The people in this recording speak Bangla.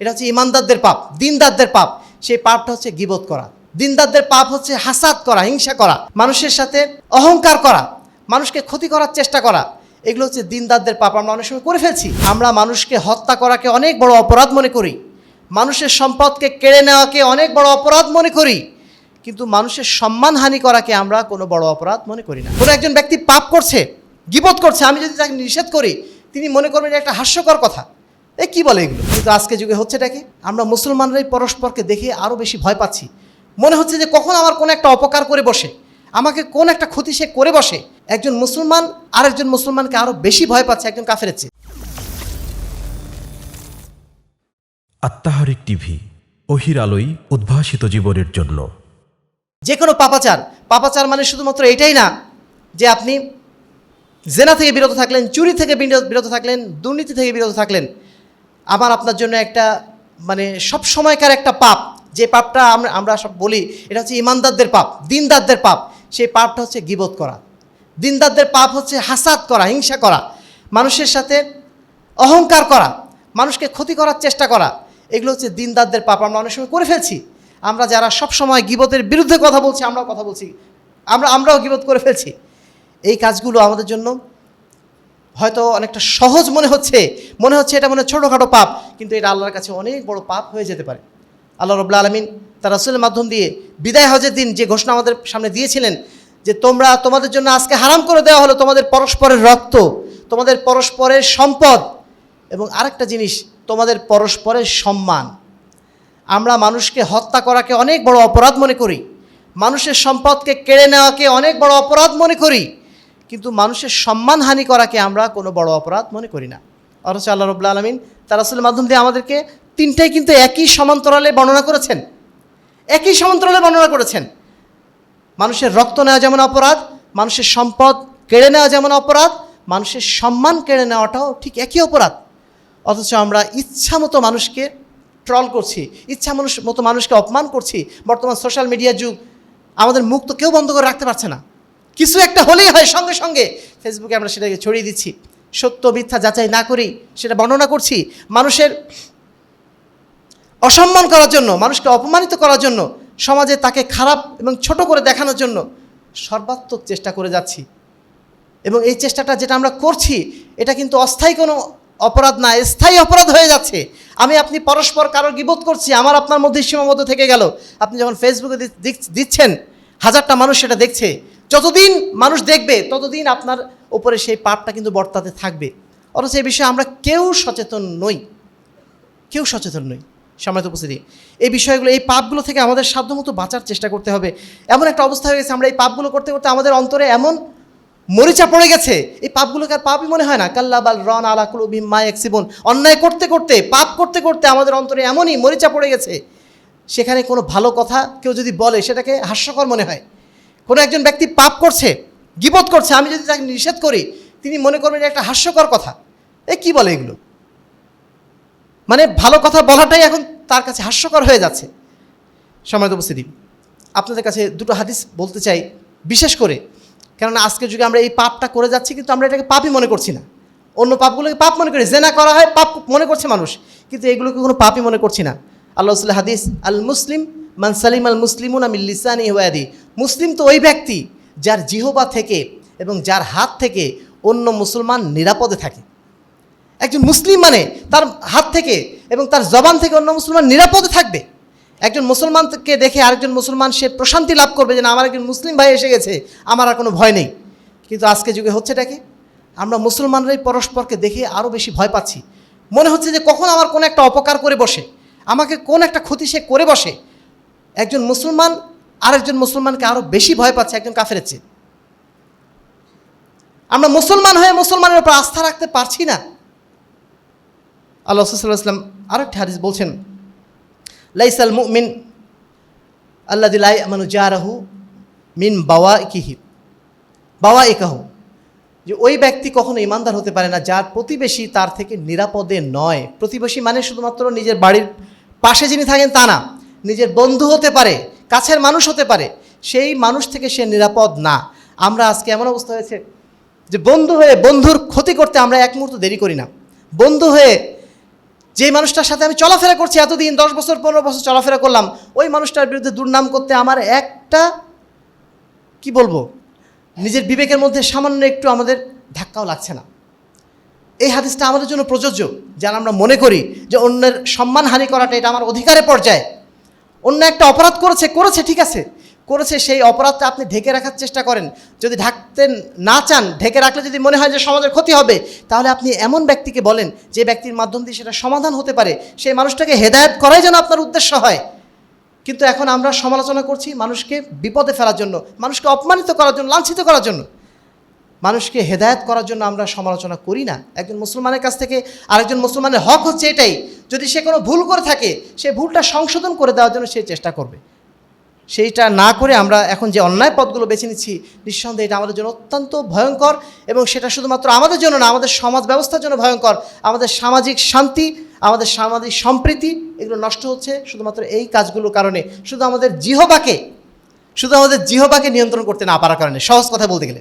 এটা হচ্ছে ইমানদারদের পাপ, দিনদারদের পাপ। সেই পাপটা হচ্ছে গিবত করা। দিনদারদের পাপ হচ্ছে হাসাদ করা, হিংসা করা, মানুষের সাথে অহংকার করা, মানুষকে ক্ষতি করার চেষ্টা করা। এগুলো হচ্ছে দিনদারদের পাপ, আমরা অনেক সময় করে ফেলছি। আমরা মানুষকে হত্যা করাকে অনেক বড় অপরাধ মনে করি। মানুষের সম্পদকে কেড়ে নেওয়াকে অনেক বড় অপরাধ মনে করি। কিন্তু মানুষের সম্মানহানি করাকে আমরা কোনো বড় অপরাধ মনে করি না। কোনো একজন ব্যক্তি পাপ করছে, গিবত করছে, আমি যদি তাকে নিষেধ করি, তিনি মনে করবেন একটা হাস্যকর কথা। এ কি বলে এগুলো? কিন্তু আজকে যুগে হচ্ছেটা কি? আমরা মুসলমানরাই পরস্পরকে দেখে আরও বেশি ভয় পাচ্ছি। মনে হচ্ছে যে কখন আমার কোনো একটা অপকার করে বসে। আমাকে কোন একটা ক্ষতি সে করে বসে। একজন মুসলমান আর একজন মুসলমানকে আরও বেশি ভয় পাচ্ছে একজন কাফের চেয়ে। আত্মাহারিক টিভি অহির আলোই উদ্ভাসিত জীবনের জন্য। যে কোনো পাপাচার। পাপাচার মানে শুধুমাত্র এটাই না যে আপনি জেনা থেকে বিরত থাকলেন চুরি থেকে বিরত বিরত থাকলেন দুর্নীতি থেকে বিরত থাকলেন। আমার আপনার জন্য একটা মানে সব সময়কার একটা পাপ। যে পাপটা আমরা আমরা সব বলি, এটা হচ্ছে ইমানদারদের পাপ, দিনদারদের পাপ। সেই পাপটা হচ্ছে গিবত করা। দিনদারদের পাপ হচ্ছে হাসাদ করা, হিংসা করা, মানুষের সাথে অহংকার করা, মানুষকে ক্ষতি করার চেষ্টা করা। এগুলো হচ্ছে দিনদারদের পাপ, আমরা অনেক সময় করে ফেলছি। আমরা যারা সব সময় গিবতের বিরুদ্ধে কথা বলছি, আমরাও কথা বলছি। আমরা, আমরাও গিবত করে ফেলছি। এই কাজগুলো আমাদের জন্য হয়তো অনেকটা সহজ মনে হচ্ছে মনে হচ্ছে এটা মনে ছোটোখাটো পাপ, কিন্তু এটা আল্লাহর কাছে অনেক বড় পাপ হয়ে যেতে পারে। আল্লাহ রবুল্লা আলমিন তার রাসুলের মাধ্যম দিয়ে বিদায় হজের দিন যে ঘোষণা আমাদের সামনে দিয়েছিলেন, যে তোমরা তোমাদের জন্য আজকে হারাম করে দেওয়া হলো তোমাদের পরস্পরের রক্ত, তোমাদের পরস্পরের সম্পদ, এবং আরেকটা জিনিস, তোমাদের পরস্পরের সম্মান। আমরা মানুষকে হত্যা করাকে অনেক বড় অপরাধ মনে করি, মানুষের সম্পদকে কেড়ে নেওয়াকে অনেক বড় অপরাধ মনে করি কিন্তু মানুষের সম্মানহানি করাকে আমরা কোনো বড় অপরাধ মনে করি না। অথচ আল্লাহ রবুল্লা আলমিন তার আসলে মাধ্যম দিয়ে আমাদেরকে তিনটাই কিন্তু একই সমান্তরালে বর্ণনা করেছেন। একই সমান্তরালে বর্ণনা করেছেন। মানুষের রক্ত নেওয়া যেমন অপরাধ, মানুষের সম্পদ কেড়ে নেওয়া যেমন অপরাধ, মানুষের সম্মান কেড়ে নেওয়াটাও ঠিক একই অপরাধ। অথচ আমরা ইচ্ছা মতো মানুষকে ট্রল করছি ইচ্ছা মানুষ মতো মানুষকে অপমান করছি। বর্তমান সোশ্যাল মিডিয়ার যুগ, আমাদের মুখ তো কেউ বন্ধ করে রাখতে পারছে না। কিছু একটা হলেই হয় সঙ্গে সঙ্গে। ফেসবুকে আমরা সেটাকে ছড়িয়ে দিচ্ছি। সত্য মিথ্যা যাচাই না করেই সেটা বর্ণনা করছি। মানুষের অসম্মান করার জন্য, মানুষকে অপমানিত করার জন্য, সমাজে তাকে খারাপ এবং ছোট করে দেখানোর জন্য সর্বাত্মক চেষ্টা করে যাচ্ছি। এবং এই চেষ্টাটা যেটা আমরা করছি, এটা কিন্তু অস্থায়ী কোনো অপরাধ না, স্থায়ী অপরাধ হয়ে যাচ্ছে। আমি, আপনি পরস্পর কারোর গিবোধ করছি, আমার আপনার মধ্যে সীমাবদ্ধ থেকে গেল। আপনি যখন ফেসবুকে দিচ্ছেন, হাজারটা মানুষ সেটা দেখছে। যতদিন মানুষ দেখবে, ততদিন আপনার উপরে সেই পাপটা কিন্তু বর্তাতে থাকবে। অথচ এই বিষয়ে আমরা কেউ সচেতন নই। কেউ সচেতন নই। সময় উপস্থিতি, এই বিষয়গুলো, এই পাপগুলো থেকে আমাদের সাধ্যমতো বাঁচার চেষ্টা করতে হবে। এমন একটা অবস্থা হয়ে গেছে, আমরা এই পাপগুলো করতে করতে আমাদের অন্তরে এমন মরিচা পড়ে গেছে, এই পাপগুলোকে আর পাপই মনে হয় না। কাল্লা বাল রন আলাকুল মা এক্সিবন অন্যায় করতে করতে, পাপ করতে করতে আমাদের অন্তরে এমনই মরিচা পড়ে গেছে। সেখানে কোনো ভালো কথা কেউ যদি বলে, সেটাকে হাস্যকর মনে হয়। কোনো একজন ব্যক্তি পাপ করছে, গিবত করছে, আমি যদি তাকে নিষেধ করি, তিনি মনে করবেন একটা হাস্যকর কথা। এ কি বলে এগুলো? মানে ভালো কথা বলাটাই এখন তার কাছে হাস্যকর হয়ে যাচ্ছে। সময় উপস্থিতি, আপনাদের কাছে দুটো হাদিস বলতে চাই, বিশেষ করে। কেননা আজকের যুগে আমরা এই পাপটা করে যাচ্ছি, কিন্তু আমরা এটাকে পাপই মনে করছি না। অন্য পাপগুলোকে পাপ মনে করি, জেনা করা হয়, পাপ মনে করছে মানুষ, কিন্তু এগুলোকে কোনো পাপই মনে করছি না। আল্লাহ হাদিস আল মুসলিম মান সালিম আল মুসলিমুন আমিল লিসানি ওয়াদি মুসলিম তো ওই ব্যক্তি যার জিহবা থেকে এবং যার হাত থেকে অন্য মুসলমান নিরাপদে থাকে। একজন মুসলিম মানে তার হাত থেকে এবং তার জবান থেকে অন্য মুসলমান নিরাপদে থাকবে। একজন মুসলমানকে দেখে আরেকজন মুসলমান সে প্রশান্তি লাভ করবে যে না, আমার একজন মুসলিম ভাই এসে গেছে, আমার আর কোনো ভয় নেই। কিন্তু আজকে যুগে হচ্ছেটা কি? আমরা মুসলমানরাই পরস্পরকে দেখে আরও বেশি ভয় পাচ্ছি। মনে হচ্ছে যে কখন আমার কোনো একটা অপকার করে বসে, আমাকে কোন একটা ক্ষতি সে করে বসে একজন মুসলমান আরেকজন মুসলমানকে আরও বেশি ভয় পাচ্ছে একজন কাফের চেয়ে। আমরা মুসলমান হয়ে মুসলমানের উপর আস্থা রাখতে পারছি না। আল্লাহ সাল্লাহ ইসলাম আরেকটি হাদিস বলছেন, লাইসাল মুমিন আল্লাহ দিলাই মানু জারাহু মিন বাওয়া কিহি বাওয়া একাহু যে ওই ব্যক্তি কখনো ইমানদার হতে পারে না, যার প্রতিবেশী তার থেকে নিরাপদে নয়। প্রতিবেশী মানে শুধুমাত্র নিজের বাড়ির পাশে যিনি থাকেন তা না। নিজের বন্ধু হতে পারে, কাছের মানুষ হতে পারে, সেই মানুষ থেকে সে নিরাপদ না। আমরা আজকে এমন অবস্থা হয়েছে যে বন্ধু হয়ে বন্ধুর ক্ষতি করতে আমরা এক মুহূর্ত দেরি করি না। বন্ধু হয়ে যে মানুষটার সাথে আমি চলাফেরা করছি এতদিন, দশ বছর, পনেরো বছর চলাফেরা করলাম, ওই মানুষটার বিরুদ্ধে দুর্নাম করতে আমার একটা, কি বলব, নিজের বিবেকের মধ্যে সামান্য একটু আমাদের ধাক্কাও লাগছে না। এই হাদিসটা আমাদের জন্য প্রযোজ্য, যেন আমরা মনে করি যে অন্যের সম্মানহানি করাটা এটা আমার অধিকারের পর্যায়ে। অন্য একটা অপরাধ করেছে করেছে, ঠিক আছে। করেছে সেই অপরাধটা আপনি ঢেকে রাখার চেষ্টা করেন। যদি ঢাকতে না চান, ঢেকে রাখলে যদি মনে হয় যে সমাজের ক্ষতি হবে, তাহলে আপনি এমন ব্যক্তিকে বলেন, যে ব্যক্তির মাধ্যম দিয়ে সেটা সমাধান হতে পারে। সেই মানুষটাকে হেদায়েত করাই যেন আপনার উদ্দেশ্য হয়। কিন্তু এখন আমরা সমালোচনা করছি মানুষকে বিপদে ফেলার জন্য, মানুষকে অপমানিত করার জন্য, লাঞ্ছিত করার জন্য। মানুষকে হেদায়েত করার জন্য আমরা সমালোচনা করি না। একজন মুসলমানের কাছ থেকে আরেকজন মুসলমানের হক হচ্ছে এটাই। যদি সে কোনো ভুল করে থাকে, সে ভুলটা সংশোধন করে দেওয়ার জন্য সে চেষ্টা করবে। সেইটা না করে আমরা এখন যে অন্যায় পথগুলো বেছে নিচ্ছি, নিঃসন্দেহে এটা আমাদের জন্য অত্যন্ত ভয়ঙ্কর এবং সেটা শুধুমাত্র আমাদের জন্য না, আমাদের সমাজ ব্যবস্থার জন্য ভয়ঙ্কর। আমাদের সামাজিক শান্তি, আমাদের সামাজিক সম্প্রীতি, এগুলো নষ্ট হচ্ছে শুধুমাত্র এই কাজগুলোর কারণে। শুধু আমাদের জিহবাকে, শুধু আমাদের জিহবাকে নিয়ন্ত্রণ করতে না পারার কারণে। সহজ কথা বলতে গেলে।